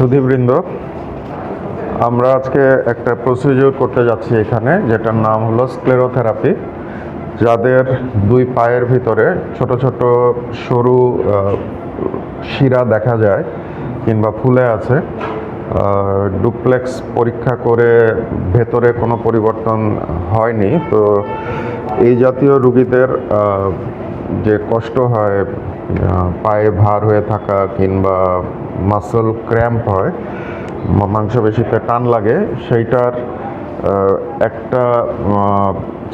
সুধীবৃন্দ আমরা আজকে একটা প্রসিডিউর করতে যাচ্ছি এখানে, যেটার নাম হলো স্ক্লেরোথেরাপি যাদের দুই পায়ের ভিতরে ছোট ছোট সরু শিরা দেখা যায় কিংবা ফুলে আছে ডুপ্লেক্স পরীক্ষা করে ভেতরে কোনো পরিবর্তন হয়নি। তো এই জাতীয় রুগীদের যে কষ্ট হয় পায়ে ভার হয়ে থাকা কিংবা মাসল ক্র্যাম্প হয় মাংসপেশিতে টান লাগে, সেইটার একটা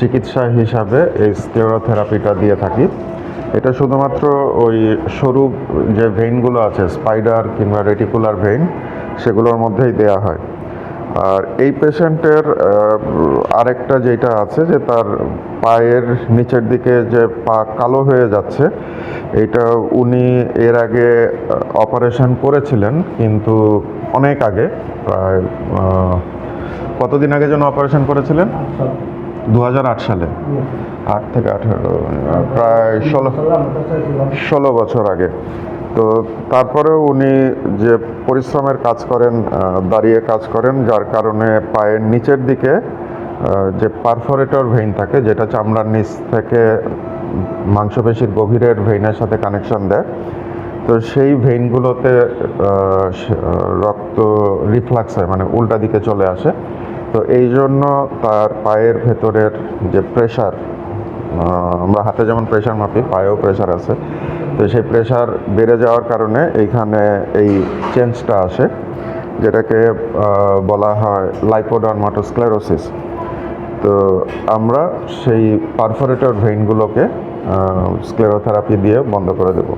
চিকিৎসা হিসাবে এই স্টেরোথেরাপিটা দিয়ে থাকি। এটা শুধুমাত্র ওই সরু যে ভেইনগুলো আছে স্পাইডার কিংবা রেটিকুলার ভেইন সেগুলোর মধ্যেই দেয়া হয়। আর এই পেশেন্টের আরেকটা যেটা আছে যে তার পায়ের নিচের দিকে যে পা কালো হয়ে যাচ্ছে, এটা উনি এর আগে অপারেশন করেছিলেন, কিন্তু অনেক আগে, প্রায় কতদিন আগে যেন অপারেশন করেছিলেন? দু হাজার আট সালে। আট থেকে আঠেরো, প্রায় ষোলো ষোলো বছর আগে। তো তারপরেও উনি যে পরিশ্রমের কাজ করেন দাঁড়িয়ে কাজ করেন, যার কারণে পায়ের নিচের দিকে যে পারফোরেটর ভেইন থাকে, যেটা চামড়ার নিচ থেকে মাংসপেশির গভীরের ভেইনের সাথে কানেকশন দেয়, তো সেই ভেইনগুলোতে রক্ত রিফ্লাক্স হয় মানে উল্টা দিকে চলে আসে। তো এই জন্য তার পায়ের ভেতরের যে প্রেশার আমরা হাতে যেমন প্রেশার মাপি, পায়েও প্রেশার আছে তো সেই প্রেশার বেড়ে যাওয়ার কারণে এইখানে এই চেঞ্জটা আসে, যেটাকে বলা হয় লাইপোডার্মাটোস্ক্লেরোসিস তো আমরা সেই পারফোরেটর ভেইনগুলোকে স্ক্লেরোথেরাপি দিয়ে বন্ধ করে দেব।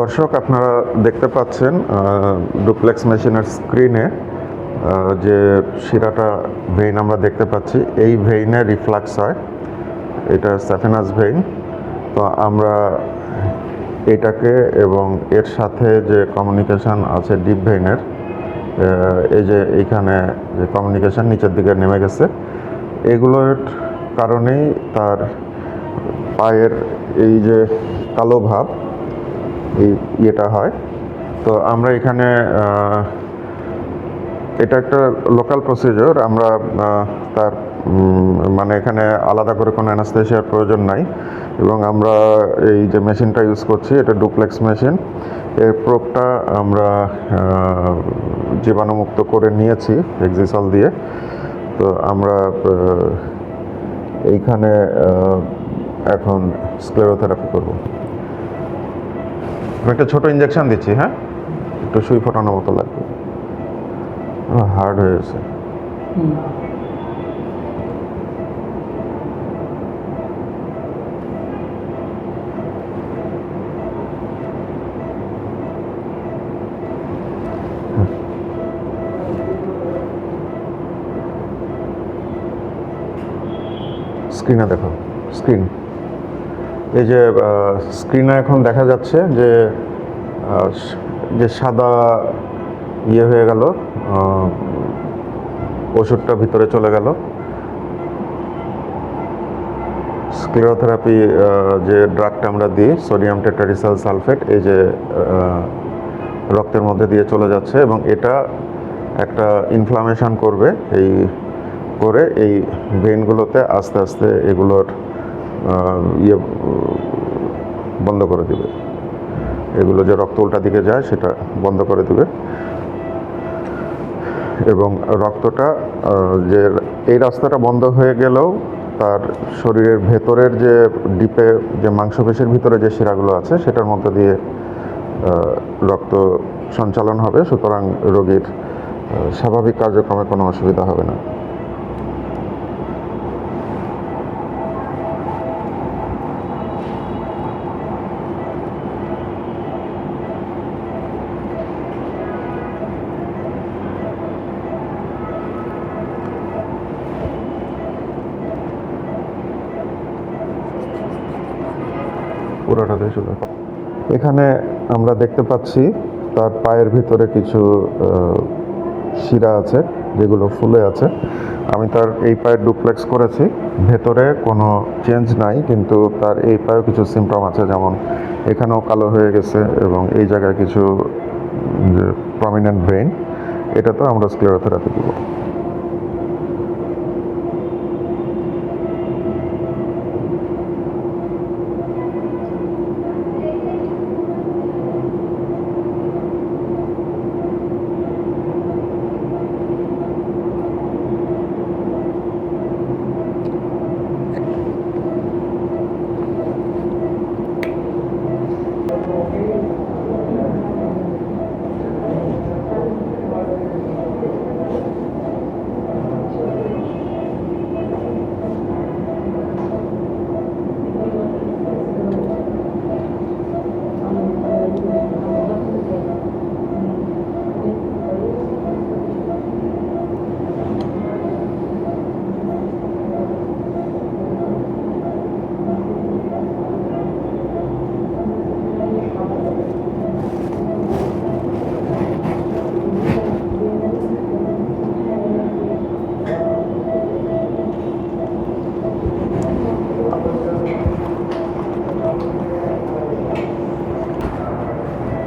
দর্শক, আপনারা দেখতে পাচ্ছেন ডুপ্লেক্স মেশিনের স্ক্রিনে যে শিরাটা ভেইন আমরা দেখতে পাচ্ছি, এই ভেইনে রিফ্লাক্স হয়। এটা স্যাফেনাস ভেইন। তো আমরা এটাকে এবং এর সাথে যে কমিউনিকেশান আছে ডিপ ভেইনের এই যে এইখানে যে কমিউনিকেশান নিচের দিকে নেমে গেছে, এগুলোর কারণেই তার পায়ের এই যে কালো ভাব এই ইয়েটা হয়। তো আমরা এখানে এটা একটা লোকাল প্রসিজার আমরা তার মানে এখানে আলাদা করে কোনো অ্যানাস্থেশিয়ার প্রয়োজন নাই। এবং আমরা এই যে মেশিনটা ইউজ করছি, এটা ডুপ্লেক্স মেশিন এর প্রোপটা আমরা জীবাণুমুক্ত করে নিয়েছি এক্সিসল দিয়ে। তো আমরা এইখানে এখন স্ক্লেরোথেরাপি করব। একটা ছোট ইঞ্জেকশন দিচ্ছি হ্যাঁ? একটু সুই ফোটানোর মতো লাগবে। হার্ড হয়ে গেছে। স্ক্রিনে দেখো, স্ক্রিন। এই যে স্ক্রিনে এখন দেখা যাচ্ছে যে যে সাদা ইয়ে হয়ে গেল ওষুধটা ভিতরে চলে গেল। স্ক্লেরোথেরাপি যে ড্রাগটা আমরা দিই সোডিয়াম টেট্রাডিসাল সালফেট এই যে রক্তের মধ্যে দিয়ে চলে যাচ্ছে এবং এটা একটা ইনফ্লামেশন করবে, এই, করে এই ভেইনগুলোতে আস্তে আস্তে এগুলোর ইয়ে বন্ধ করে দিবে। এগুলো যে রক্ত উল্টা দিকে যায়, সেটা বন্ধ করে দেবে। এবং রক্তটা যে এই রাস্তাটা বন্ধ হয়ে গেলেও তার শরীরের ভেতরের যে ডিপে, যে মাংসপেশির ভিতরে যে শিরাগুলো আছে, সেটার মধ্যে দিয়ে রক্ত সঞ্চালন হবে। সুতরাং রোগীর স্বাভাবিক কার্যক্রমে কোনো অসুবিধা হবে না। পুরোটা শুরু। এখানে আমরা দেখতে পাচ্ছি তার পায়ের ভিতরে কিছু শিরা আছে, যেগুলো ফুলে আছে। আমি তার এই পায়ের ডুপ্লেক্স করেছি। ভেতরে কোনো চেঞ্জ নাই, কিন্তু তার এই পায়েও কিছু সিমটম আছে, যেমন এখানেও কালো হয়ে গেছে এবং এই জায়গায় কিছু প্রমিনেন্ট ব্রেন এটা তো আমরা স্ক্লেরোথেরাপি দেবো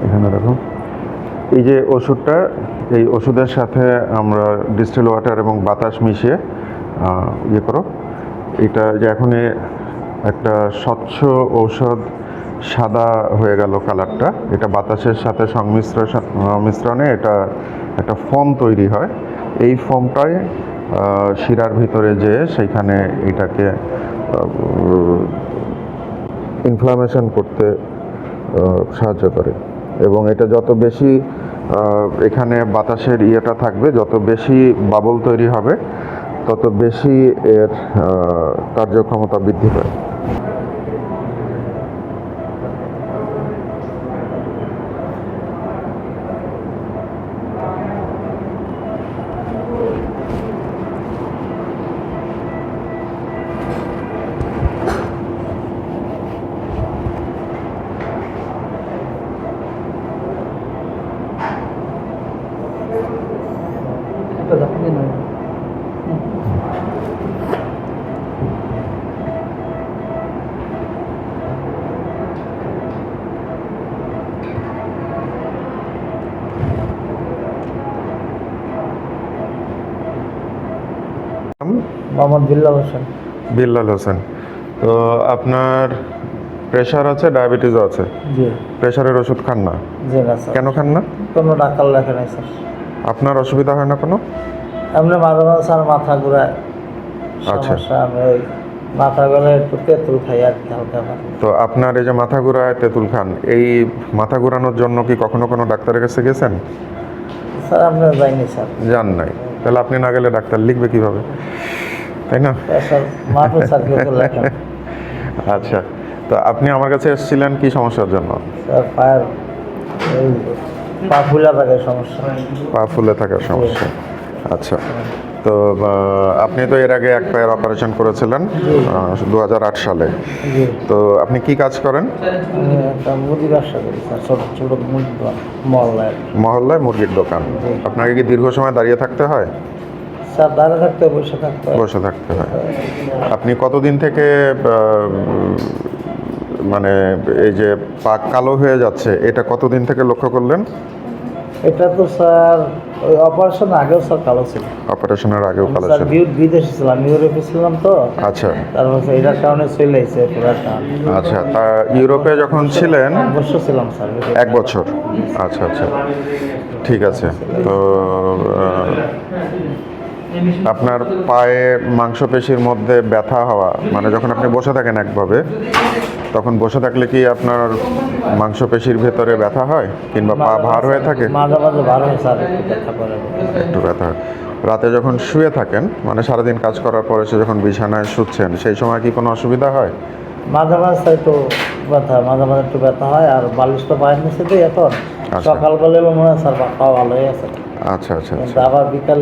এখানে দেখো এই যে ওষুধটা, এই ওষুধের সাথে আমরা ডিস্টিল ওয়াটার এবং বাতাস মিশিয়ে ইয়ে করো। এটা যে এখন একটা স্বচ্ছ ঔষধ সাদা হয়ে গেল কালারটা। এটা বাতাসের সাথে সংমিশ্র মিশ্রণে এটা একটা ফোম তৈরি হয়। এই ফোমটাই শিরার ভিতরে যে সেইখানে এটাকে ইনফ্লামেশন করতে সাহায্য করে। এবং এটা যত বেশি এখানে বাতাসের ইয়েটা থাকবে, যত বেশি বাবল তৈরি হবে, তত বেশি এর কার্যক্ষমতা বৃদ্ধি পায় মোহাম্মদ বিল্লাল হোসেন। বিল্লাল হোসেন। তো আপনার প্রেশার আছে ডায়াবেটিসও আছে? জি। প্রেশারের ওষুধ খান না? জি না স্যার কেন খান না? কোনো ডাক্তার লেখে নাই স্যার আপনার অসুবিধা হয় না কোনো? এমনি মাঝে মাঝে স্যার মাথা ঘুরায়। আচ্ছা। আমি ওই মাথা ঘুরায় একটু তেঁতুল খাই আর কি হালকা। তো আপনার এই যে মাথা ঘুরায় তেঁতুল খান এই মাথা ঘুরানোর জন্য কি কখনো কোনো ডাক্তারের কাছে গেছেন? স্যার আপনি যাইনি স্যার জান নাই। তাহলে আপনি না গেলে ডাক্তার লিখবে কীভাবে? তাই না? আচ্ছা তো আপনি আমার কাছে এসেছিলেন কি সমস্যার জন্য? পা ফুলে থাকে সমস্যা। পা ফুলে থাকার সমস্যা। আচ্ছা তো আপনি তো এর আগে এক পায়ের অপারেশন করেছিলেন দু হাজার আট সালে। তো আপনি কি কাজ করেন? মহল্লায়। মুরগির দোকান। আপনাকে কি দীর্ঘ সময় দাঁড়িয়ে থাকতে হয়? স্যার দাঁড়িয়ে থাকতে বসে থাকতে হয়। বসে থাকতে হয়। আপনি কতদিন থেকে মানে এই যে পাক কালো হয়ে যাচ্ছে এটা কতদিন থেকে লক্ষ্য করলেন? এটা তো স্যার ওই অপারেশন আগেও স্যার কালো ছিল। অপারেশনের আগেও কালো ছিল। বিউ- বিদেশে ছিলাম ইউরোপে ছিলাম তো। আচ্ছা। তারপর স্যার এটার কারণে চলে পুরো আচ্ছা তা ইউরোপে যখন ছিলেন? বর্ষ ছিলাম স্যার এক বছর। আচ্ছা আচ্ছা। ঠিক আছে। তো আপনার পায়ে মাংসপেশির মধ্যে ব্যথা হওয়া মানে যখন আপনি বসে থাকেন একভাবে তখন বসে থাকলে কি আপনার মাংসপেশির ভেতরে ব্যথা হয় কিংবা পা ভার হয়ে থাকে? মাঝে মাঝে বার হয় স্যার একটু ব্যথা হয়। রাতে যখন শুয়ে থাকেন মানে সারাদিন কাজ করার পরে সে যখন বিছানায় শুচ্ছেন সেই সময় কি কোনো অসুবিধা হয়? মাঝে মাঝে একটু ব্যথা মাঝে মাঝে একটু ব্যথা হয় আর বালিশ তো পায়ের নিচে দিই এখন আচ্ছা। সকালবেলা মনে হয় স্যার পা ভালো হয়ে আছে আচ্ছা আচ্ছা আচ্ছা। আবার বিকাল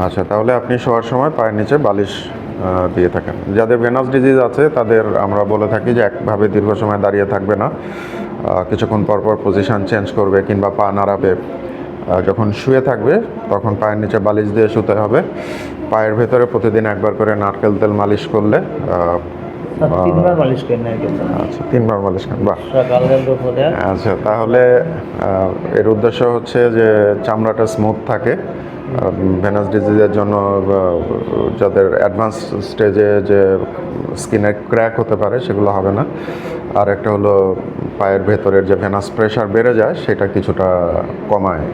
আচ্ছা তাহলে আপনি শোয়ার সময় পায়ের নিচে বালিশ দিয়ে থাকেন। যাদের ভেনাস ডিজিজ আছে, তাদের আমরা বলে থাকি যে একভাবে দীর্ঘ সময় দাঁড়িয়ে থাকবে না। কিছুক্ষণ পর পর পজিশন চেঞ্জ করবে কিংবা পা নাড়াবে। যখন শুয়ে থাকবে, তখন পায়ের নিচে বালিশ দিয়ে শুতে হবে। পায়ের ভেতরে প্রতিদিন একবার করে নারকেল তেল মালিশ করলে তিনবার মালিশ করেন আচ্ছা তিনবার মালিশ করেন বাহ। আচ্ছা তাহলে এর উদ্দেশ্য হচ্ছে যে চামড়াটা স্মুথ থাকে। ভেনাস ডিজিজের জন্য যাদের অ্যাডভান্স স্টেজে যে স্কিনের ক্র্যাক হতে পারে সেগুলো হবে না। আর একটা হলো পায়ের ভেতরের যে ভেনাস প্রেশার বেড়ে যায় সেটা কিছুটা কমায়।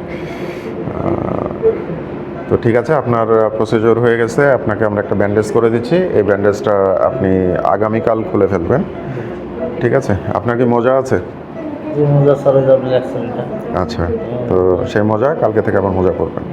তো ঠিক আছে আপনার প্রসিজিওর হয়ে গেছে আপনাকে আমরা একটা ব্যান্ডেজ করে দিচ্ছি। এই ব্যান্ডেজটা আপনি আগামীকাল খুলে ফেলবেন। ঠিক আছে? আপনার কি মজা আছে? আচ্ছা তো সেই মজা কালকে থেকে আবার মজা করবেন।